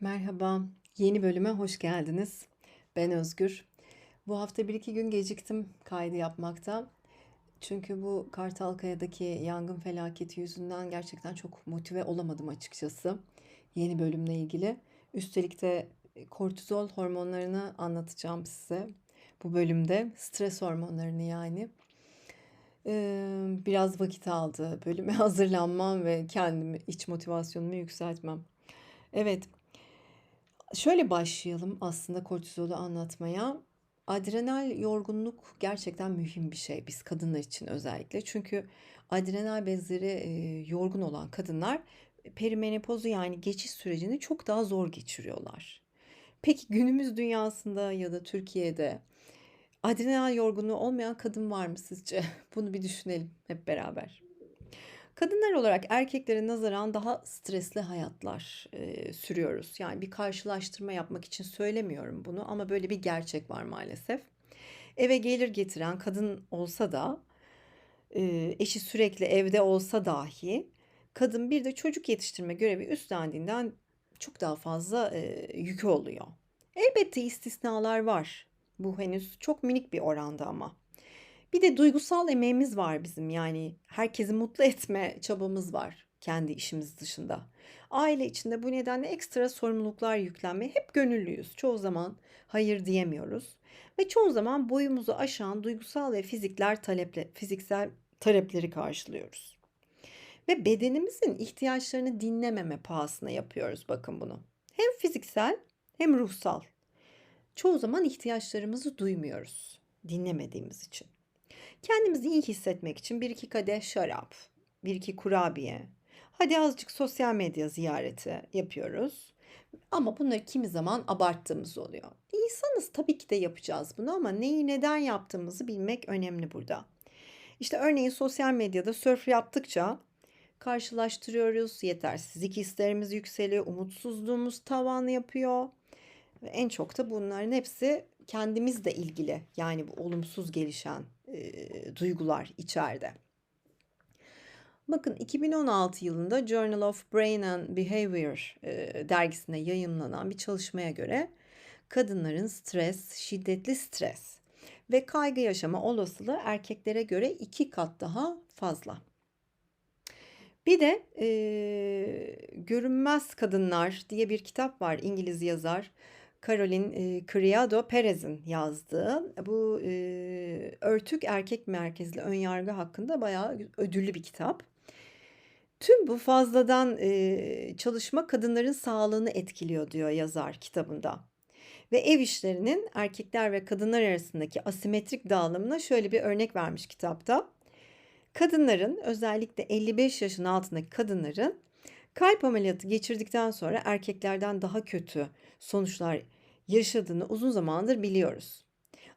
Merhaba, yeni bölüme hoş geldiniz. Ben Özgür. Bu hafta bir iki gün geciktim kaydı yapmakta. Çünkü bu Kartalkaya'daki yangın felaketi yüzünden gerçekten çok motive olamadım açıkçası. Yeni bölümle ilgili. Üstelik de kortizol hormonlarını anlatacağım size. Bu bölümde stres hormonlarını yani. Biraz vakit aldı bölüme hazırlanmam ve kendimi, iç motivasyonumu yükseltmem. Evet, Şöyle başlayalım aslında kortizolu anlatmaya. Adrenal yorgunluk gerçekten mühim bir şey biz kadınlar için özellikle. Çünkü adrenal bezleri e, yorgun olan kadınlar perimenopozu yani geçiş sürecini çok daha zor geçiriyorlar. Peki günümüz dünyasında ya da Türkiye'de adrenal yorgunluğu olmayan kadın var mı sizce? Bunu bir düşünelim hep beraber. Kadınlar olarak erkeklere nazaran daha stresli hayatlar e, sürüyoruz. Yani bir karşılaştırma yapmak için söylemiyorum bunu ama böyle bir gerçek var maalesef. Eve gelir getiren kadın olsa da e, eşi sürekli evde olsa dahi kadın bir de çocuk yetiştirme görevi üstlendiğinden çok daha fazla e, yükü oluyor. Elbette istisnalar var. Bu henüz çok minik bir oranda ama. Bir de duygusal emeğimiz var bizim yani herkesi mutlu etme çabamız var kendi işimiz dışında. Aile içinde bu nedenle ekstra sorumluluklar yüklenmeye hep gönüllüyüz. Çoğu zaman hayır diyemiyoruz ve çoğu zaman boyumuzu aşan duygusal ve fizikler taleple, fiziksel talepleri karşılıyoruz. Ve bedenimizin ihtiyaçlarını dinlememe pahasına yapıyoruz bakın bunu. Hem fiziksel hem ruhsal. Çoğu zaman ihtiyaçlarımızı duymuyoruz dinlemediğimiz için. Kendimizi iyi hissetmek için bir iki kadeh şarap, bir iki kurabiye, hadi azıcık sosyal medya ziyareti yapıyoruz. Ama bunları kimi zaman abarttığımız oluyor. İnsanız tabii ki de yapacağız bunu ama neyi neden yaptığımızı bilmek önemli burada. İşte örneğin sosyal medyada surf yaptıkça karşılaştırıyoruz. Yetersizlik hislerimiz yükseliyor, umutsuzluğumuz tavan yapıyor. En çok da bunların hepsi kendimizle ilgili. Yani bu olumsuz gelişen e, duygular içeride. Bakın 2016 yılında Journal of Brain and Behavior e, dergisinde yayınlanan bir çalışmaya göre kadınların stres, şiddetli stres ve kaygı yaşama olasılığı erkeklere göre iki kat daha fazla. Bir de e, Görünmez Kadınlar diye bir kitap var İngiliz yazar Caroline e, Criado Perez'in yazdığı bu e, örtük erkek merkezli önyargı hakkında bayağı ödüllü bir kitap. Tüm bu fazladan e, çalışma kadınların sağlığını etkiliyor diyor yazar kitabında. Ve ev işlerinin erkekler ve kadınlar arasındaki asimetrik dağılımına şöyle bir örnek vermiş kitapta. Kadınların özellikle 55 yaşın altındaki kadınların kalp ameliyatı geçirdikten sonra erkeklerden daha kötü sonuçlar yaşadığını uzun zamandır biliyoruz.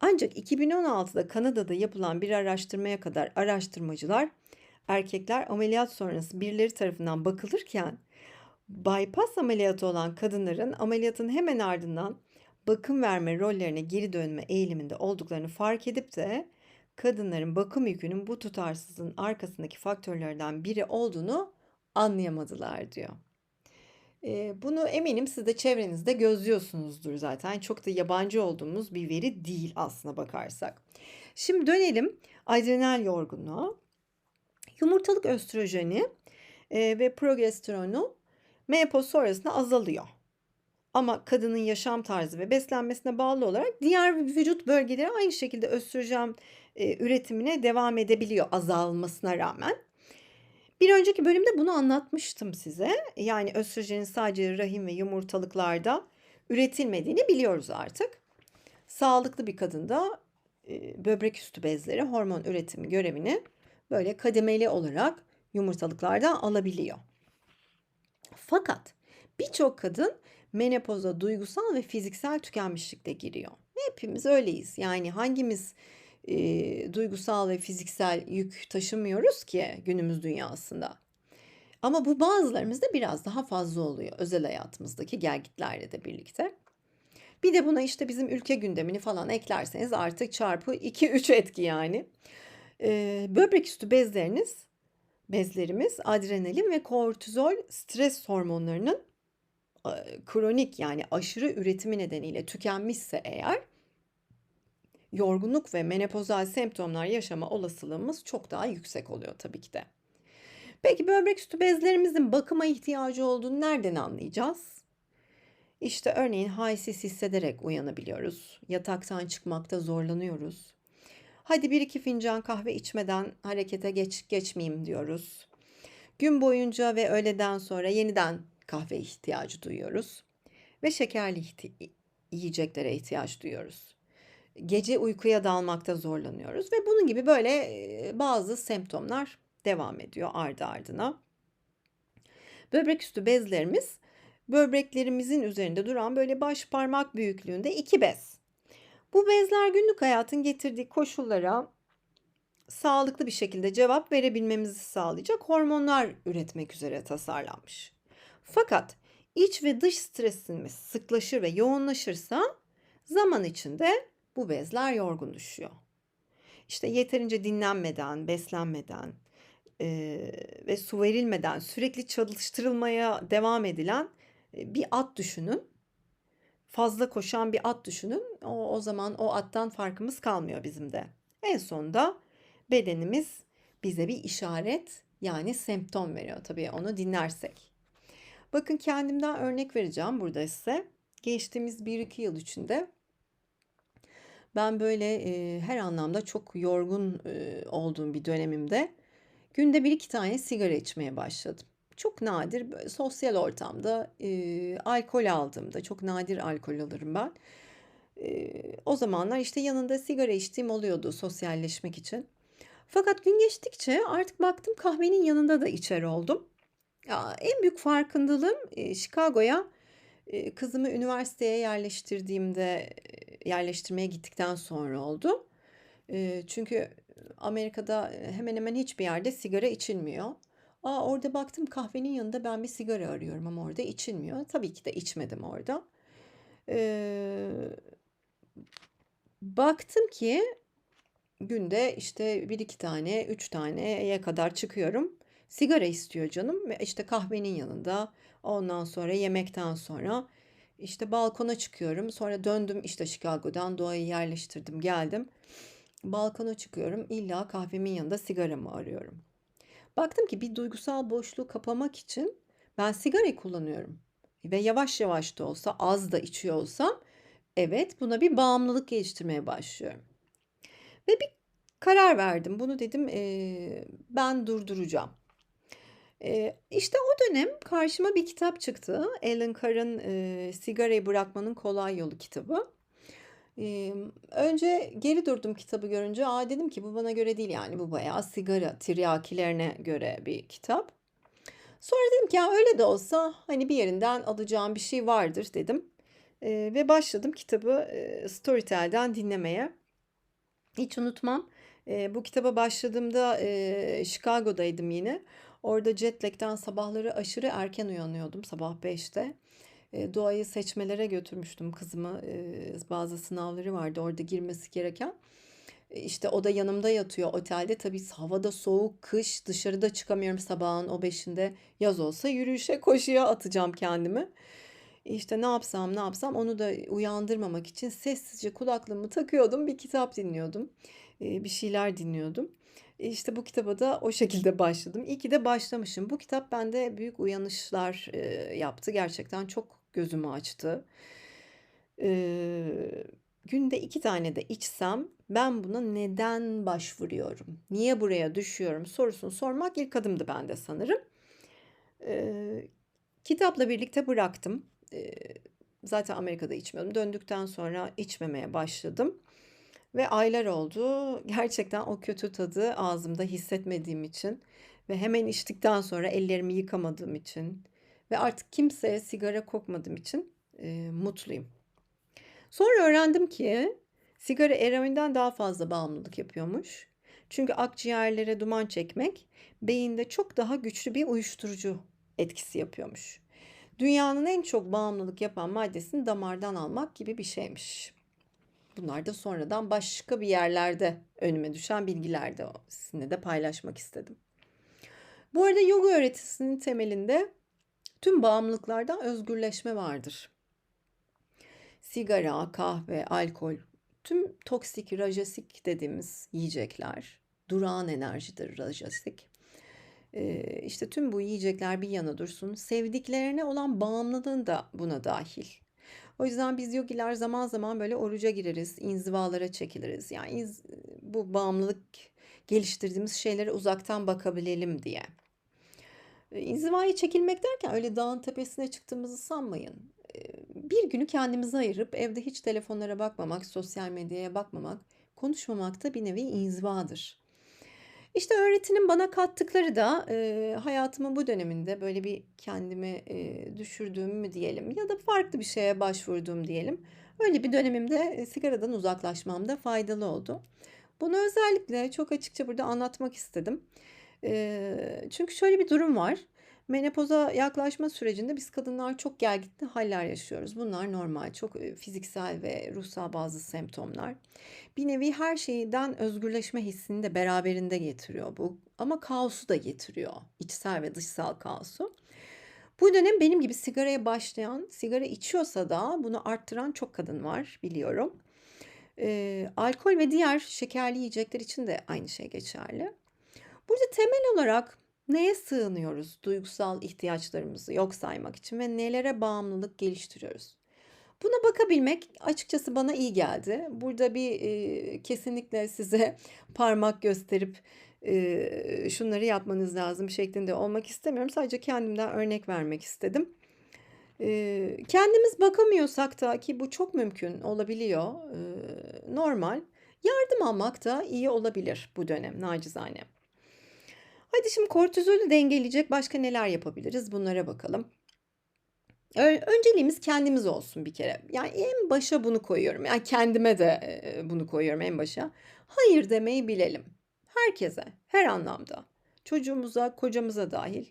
Ancak 2016'da Kanada'da yapılan bir araştırmaya kadar araştırmacılar erkekler ameliyat sonrası birileri tarafından bakılırken bypass ameliyatı olan kadınların ameliyatın hemen ardından bakım verme rollerine geri dönme eğiliminde olduklarını fark edip de kadınların bakım yükünün bu tutarsızlığın arkasındaki faktörlerden biri olduğunu anlayamadılar diyor. Bunu eminim siz de çevrenizde gözlüyorsunuzdur zaten. Çok da yabancı olduğumuz bir veri değil aslına bakarsak. Şimdi dönelim adrenal yorgunluğa. Yumurtalık östrojeni ve progesteronu menopoz sonrasında azalıyor. Ama kadının yaşam tarzı ve beslenmesine bağlı olarak diğer vücut bölgeleri aynı şekilde östrojen üretimine devam edebiliyor azalmasına rağmen. Bir önceki bölümde bunu anlatmıştım size. Yani östrojenin sadece rahim ve yumurtalıklarda üretilmediğini biliyoruz artık. Sağlıklı bir kadında e, böbrek üstü bezleri hormon üretimi görevini böyle kademeli olarak yumurtalıklardan alabiliyor. Fakat birçok kadın menopoza duygusal ve fiziksel tükenmişlikle giriyor. Hepimiz öyleyiz. Yani hangimiz e, duygusal ve fiziksel yük taşımıyoruz ki günümüz dünyasında. Ama bu bazılarımızda biraz daha fazla oluyor özel hayatımızdaki gelgitlerle de birlikte. Bir de buna işte bizim ülke gündemini falan eklerseniz artık çarpı 2-3 etki yani. Ee, böbrek üstü bezleriniz, bezlerimiz adrenalin ve kortizol stres hormonlarının kronik yani aşırı üretimi nedeniyle tükenmişse eğer yorgunluk ve menopozal semptomlar yaşama olasılığımız çok daha yüksek oluyor tabii ki de. Peki böbrek üstü bezlerimizin bakıma ihtiyacı olduğunu nereden anlayacağız? İşte örneğin halsiz hissederek uyanabiliyoruz. Yataktan çıkmakta zorlanıyoruz. Hadi bir iki fincan kahve içmeden harekete geç geçmeyeyim diyoruz. Gün boyunca ve öğleden sonra yeniden kahve ihtiyacı duyuyoruz ve şekerli ihti- yiyeceklere ihtiyaç duyuyoruz. Gece uykuya dalmakta zorlanıyoruz ve bunun gibi böyle bazı semptomlar devam ediyor ardı ardına. Böbrek üstü bezlerimiz böbreklerimizin üzerinde duran böyle baş parmak büyüklüğünde iki bez. Bu bezler günlük hayatın getirdiği koşullara sağlıklı bir şekilde cevap verebilmemizi sağlayacak hormonlar üretmek üzere tasarlanmış. Fakat iç ve dış stresimiz sıklaşır ve yoğunlaşırsa zaman içinde bu bezler yorgun düşüyor. İşte yeterince dinlenmeden, beslenmeden e, ve su verilmeden sürekli çalıştırılmaya devam edilen bir at düşünün. Fazla koşan bir at düşünün. O, o zaman o attan farkımız kalmıyor bizim de. En sonunda bedenimiz bize bir işaret yani semptom veriyor tabii onu dinlersek. Bakın kendimden örnek vereceğim burada size. Geçtiğimiz 1-2 yıl içinde ben böyle e, her anlamda çok yorgun e, olduğum bir dönemimde günde bir iki tane sigara içmeye başladım. Çok nadir sosyal ortamda e, alkol aldığımda çok nadir alkol alırım ben. E, o zamanlar işte yanında sigara içtiğim oluyordu sosyalleşmek için. Fakat gün geçtikçe artık baktım kahvenin yanında da içer oldum. Ya, en büyük farkındalığım e, Chicago'ya e, kızımı üniversiteye yerleştirdiğimde e, yerleştirmeye gittikten sonra oldu. Çünkü Amerika'da hemen hemen hiçbir yerde sigara içilmiyor. Aa, orada baktım kahvenin yanında ben bir sigara arıyorum ama orada içilmiyor. Tabii ki de içmedim orada. Ee, baktım ki günde işte bir iki tane, üç taneye kadar çıkıyorum. Sigara istiyor canım ve işte kahvenin yanında ondan sonra yemekten sonra işte balkona çıkıyorum. Sonra döndüm işte Chicago'dan doğayı yerleştirdim geldim. Balkona çıkıyorum illa kahvemin yanında sigaramı arıyorum. Baktım ki bir duygusal boşluğu kapamak için ben sigarayı kullanıyorum. Ve yavaş yavaş da olsa az da içiyor olsam evet buna bir bağımlılık geliştirmeye başlıyorum. Ve bir karar verdim. Bunu dedim eee, ben durduracağım. Eee, işte o dönem karşıma bir kitap çıktı. Alan Carr'ın eee, Sigarayı Bırakmanın Kolay Yolu kitabı. Emm, önce geri durdum kitabı görünce. A, dedim ki bu bana göre değil yani bu bayağı sigara tiryakilerine göre bir kitap. Sonra dedim ki ya öyle de olsa hani bir yerinden alacağım bir şey vardır dedim. Eee, ve başladım kitabı eee, Storytel'den dinlemeye. Hiç unutmam. Eee, bu kitaba başladığımda eee, Chicago'daydım yine. Orada jet lag'den sabahları aşırı erken uyanıyordum sabah 5'te. Eee, doğayı seçmelere götürmüştüm kızımı. Eee, bazı sınavları vardı orada girmesi gereken. E, işte o da yanımda yatıyor otelde. Tabii havada soğuk, kış, dışarıda çıkamıyorum sabahın o beşinde. Yaz olsa yürüyüşe, koşuya atacağım kendimi. İşte ne yapsam ne yapsam onu da uyandırmamak için sessizce kulaklığımı takıyordum, bir kitap dinliyordum. Eee, bir şeyler dinliyordum. İşte bu kitaba da o şekilde başladım. İyi ki de başlamışım. Bu kitap bende büyük uyanışlar yaptı. Gerçekten çok gözümü açtı. Günde iki tane de içsem ben buna neden başvuruyorum? Niye buraya düşüyorum sorusunu sormak ilk adımdı bende sanırım. Kitapla birlikte bıraktım. Zaten Amerika'da içmiyordum. Döndükten sonra içmemeye başladım. Ve aylar oldu. Gerçekten o kötü tadı ağzımda hissetmediğim için ve hemen içtikten sonra ellerimi yıkamadığım için ve artık kimseye sigara kokmadığım için eee, mutluyum. Sonra öğrendim ki sigara eroinden daha fazla bağımlılık yapıyormuş. Çünkü akciğerlere duman çekmek beyinde çok daha güçlü bir uyuşturucu etkisi yapıyormuş. Dünyanın en çok bağımlılık yapan maddesini damardan almak gibi bir şeymiş. Bunlar da sonradan başka bir yerlerde önüme düşen bilgilerdi. Sizinle de paylaşmak istedim. Bu arada yoga öğretisinin temelinde Tüm bağımlılıklardan özgürleşme vardır. Sigara, kahve, alkol, tüm toksik, rajasik dediğimiz yiyecekler, durağan enerjidir rajasik. Ee, işte tüm bu yiyecekler bir yana dursun. Sevdiklerine olan bağımlılığın da buna dahil. O yüzden biz yogiler zaman zaman böyle oruca gireriz, inzivalara çekiliriz. Yani iz, bu bağımlılık geliştirdiğimiz şeylere uzaktan bakabilelim diye. E, İnzivaya çekilmek derken öyle dağın tepesine çıktığımızı sanmayın. E, Bir günü kendimize ayırıp evde hiç telefonlara bakmamak, sosyal medyaya bakmamak, konuşmamak da bir nevi inzivadır. İşte öğretinin bana kattıkları da e, hayatımın bu döneminde böyle bir kendimi e, düşürdüğüm mü diyelim ya da farklı bir şeye başvurduğum diyelim. Öyle bir dönemimde e, sigaradan uzaklaşmamda faydalı oldu. Bunu özellikle çok açıkça burada anlatmak istedim. Eee, çünkü şöyle bir durum var. Menopoza yaklaşma sürecinde biz kadınlar çok gelgitli haller yaşıyoruz. Bunlar normal, çok e, fiziksel ve ruhsal bazı semptomlar. Bir nevi her şeyden özgürleşme hissini de beraberinde getiriyor bu. Ama kaosu da getiriyor. içsel ve dışsal kaosu. Bu dönem benim gibi sigaraya başlayan, sigara içiyorsa da bunu arttıran çok kadın var biliyorum. Eee, alkol ve diğer şekerli yiyecekler için de aynı şey geçerli. Burada temel olarak neye sığınıyoruz duygusal ihtiyaçlarımızı yok saymak için ve nelere bağımlılık geliştiriyoruz? Buna bakabilmek açıkçası bana iyi geldi. Burada bir e, kesinlikle size parmak gösterip e, şunları yapmanız lazım şeklinde olmak istemiyorum. Sadece kendimden örnek vermek istedim. E, kendimiz bakamıyorsak da ki bu çok mümkün olabiliyor, e, normal. Yardım almak da iyi olabilir bu dönem nacizane. Hadi şimdi kortizolü dengeleyecek başka neler yapabiliriz bunlara bakalım. Önceliğimiz kendimiz olsun bir kere. Yani en başa bunu koyuyorum. Yani kendime de e, bunu koyuyorum en başa. Hayır demeyi bilelim. Herkese, her anlamda. Çocuğumuza, kocamıza dahil,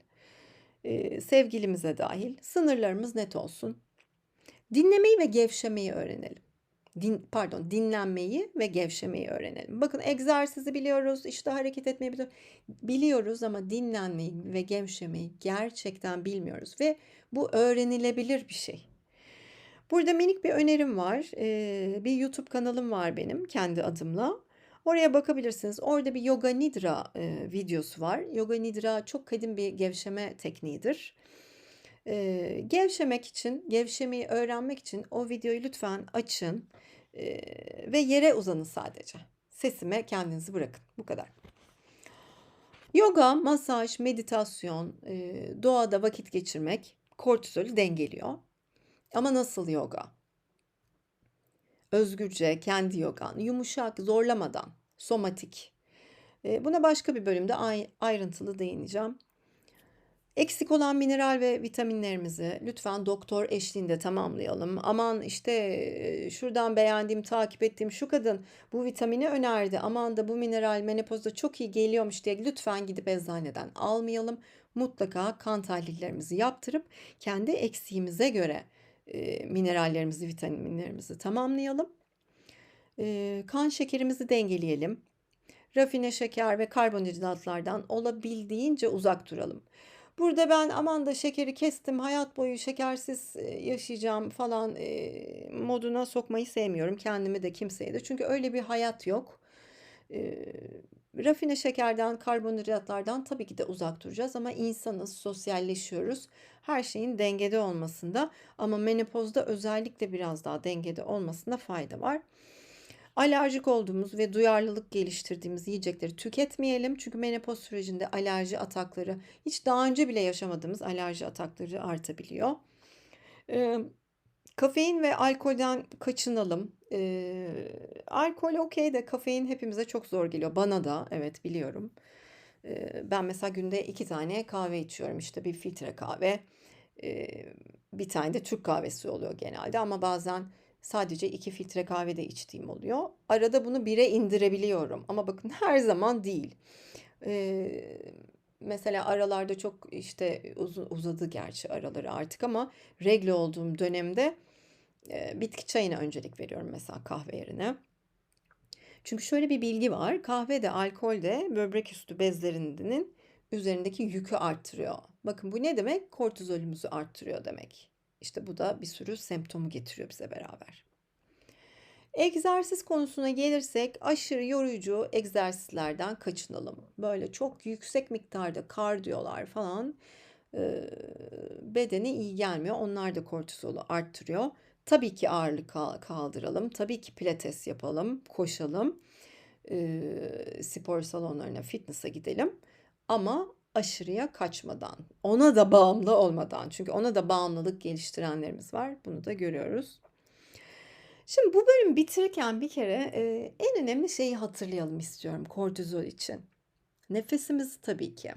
e, sevgilimize dahil. Sınırlarımız net olsun. Dinlemeyi ve gevşemeyi öğrenelim. Din, pardon, dinlenmeyi ve gevşemeyi öğrenelim. Bakın egzersizi biliyoruz, işte hareket etmeyi biliyoruz. Biliyoruz ama dinlenmeyi ve gevşemeyi gerçekten bilmiyoruz ve bu öğrenilebilir bir şey. Burada minik bir önerim var. Ee, bir YouTube kanalım var benim kendi adımla. Oraya bakabilirsiniz. Orada bir Yoga Nidra e, videosu var. Yoga Nidra çok kadim bir gevşeme tekniğidir. Ee, gevşemek için, gevşemeyi öğrenmek için o videoyu lütfen açın ee, ve yere uzanın sadece. Sesime kendinizi bırakın. Bu kadar. Yoga, masaj, meditasyon, e, doğada vakit geçirmek kortizolü dengeliyor. Ama nasıl yoga? Özgürce, kendi yogan, yumuşak, zorlamadan, somatik. E, buna başka bir bölümde ay- ayrıntılı değineceğim. Eksik olan mineral ve vitaminlerimizi lütfen doktor eşliğinde tamamlayalım. Aman işte şuradan beğendiğim, takip ettiğim şu kadın bu vitamini önerdi. Aman da bu mineral menopozda çok iyi geliyormuş diye lütfen gidip eczaneden almayalım. Mutlaka kan tahlillerimizi yaptırıp kendi eksiğimize göre minerallerimizi, vitaminlerimizi tamamlayalım. Kan şekerimizi dengeleyelim. Rafine şeker ve karbonhidratlardan olabildiğince uzak duralım. Burada ben aman da şekeri kestim, hayat boyu şekersiz e, yaşayacağım falan e, moduna sokmayı sevmiyorum. Kendimi de kimseye de. Çünkü öyle bir hayat yok. E, rafine şekerden, karbonhidratlardan tabii ki de uzak duracağız ama insanız, sosyalleşiyoruz. Her şeyin dengede olmasında ama menopozda özellikle biraz daha dengede olmasında fayda var. Alerjik olduğumuz ve duyarlılık geliştirdiğimiz yiyecekleri tüketmeyelim. Çünkü menopoz sürecinde alerji atakları hiç daha önce bile yaşamadığımız alerji atakları artabiliyor. Ee, kafein ve alkolden kaçınalım. Ee, alkol okey de kafein hepimize çok zor geliyor. Bana da evet biliyorum. Ee, ben mesela günde iki tane kahve içiyorum. İşte bir filtre kahve. Ee, bir tane de Türk kahvesi oluyor genelde ama bazen Sadece iki filtre kahve de içtiğim oluyor. Arada bunu bire indirebiliyorum ama bakın her zaman değil. Ee, mesela aralarda çok işte uz- uzadı gerçi araları artık ama regle olduğum dönemde e, bitki çayına öncelik veriyorum mesela kahve yerine. Çünkü şöyle bir bilgi var. Kahve de alkol de böbrek üstü bezlerinin üzerindeki yükü arttırıyor. Bakın bu ne demek? Kortizolümüzü arttırıyor demek. İşte bu da bir sürü semptomu getiriyor bize beraber. Egzersiz konusuna gelirsek aşırı yorucu egzersizlerden kaçınalım. Böyle çok yüksek miktarda kardiyolar falan e, bedene iyi gelmiyor. Onlar da kortizolu arttırıyor. Tabii ki ağırlık kal- kaldıralım. Tabii ki pilates yapalım, koşalım. e, spor salonlarına, fitness'a gidelim. Ama aşırıya kaçmadan, ona da bağımlı olmadan. Çünkü ona da bağımlılık geliştirenlerimiz var. Bunu da görüyoruz. Şimdi bu bölümü bitirirken bir kere e, en önemli şeyi hatırlayalım istiyorum kortizol için. Nefesimizi tabii ki.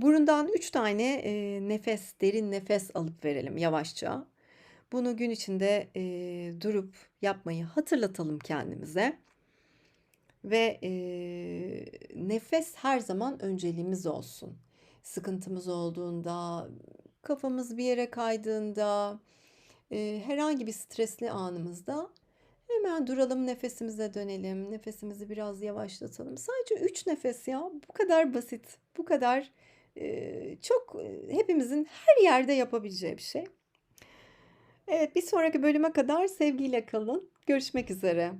Burundan 3 tane e, nefes, derin nefes alıp verelim yavaşça. Bunu gün içinde e, durup yapmayı hatırlatalım kendimize. Ve e, nefes her zaman önceliğimiz olsun. Sıkıntımız olduğunda, kafamız bir yere kaydığında, e, herhangi bir stresli anımızda hemen duralım, nefesimize dönelim, nefesimizi biraz yavaşlatalım. Sadece 3 nefes ya, bu kadar basit, bu kadar e, çok hepimizin her yerde yapabileceği bir şey. Evet, bir sonraki bölüme kadar sevgiyle kalın. Görüşmek üzere.